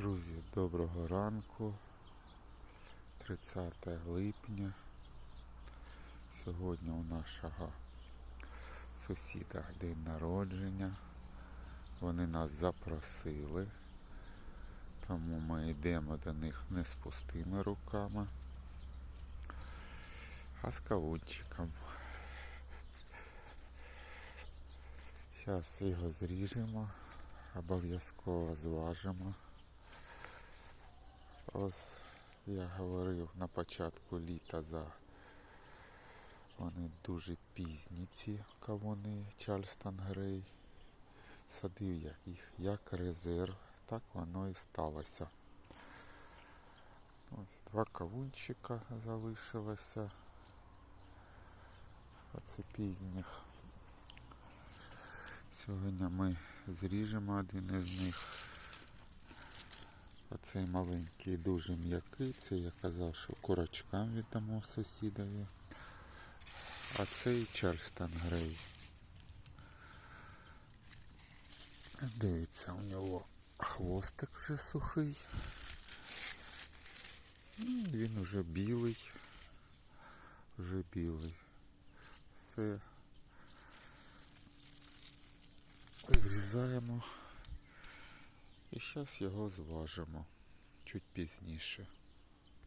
Друзі, доброго ранку. 30 липня. Сьогодні у нашого сусіда день народження. Вони нас запросили, тому ми йдемо до них не з пустими руками, а з кавунчиком. Зараз його зріжемо, обов'язково зважимо. Ось я говорив на початку літа за вони дуже пізні ці кавуни Чарльстон Грей. Садив я їх як резерв, так воно і сталося. Ось два кавунчика залишилося. Оце пізніх. Сьогодні ми зріжемо один із них. Оцей маленький дуже м'який, це я казав, що курочкам віддамо сусідові. А цей Чарльстон Грей. Дивіться, у нього хвостик вже сухий. Ну, Він вже білий. Вже білий. Все. Зрізаємо. І зараз його зважимо чуть пізніше.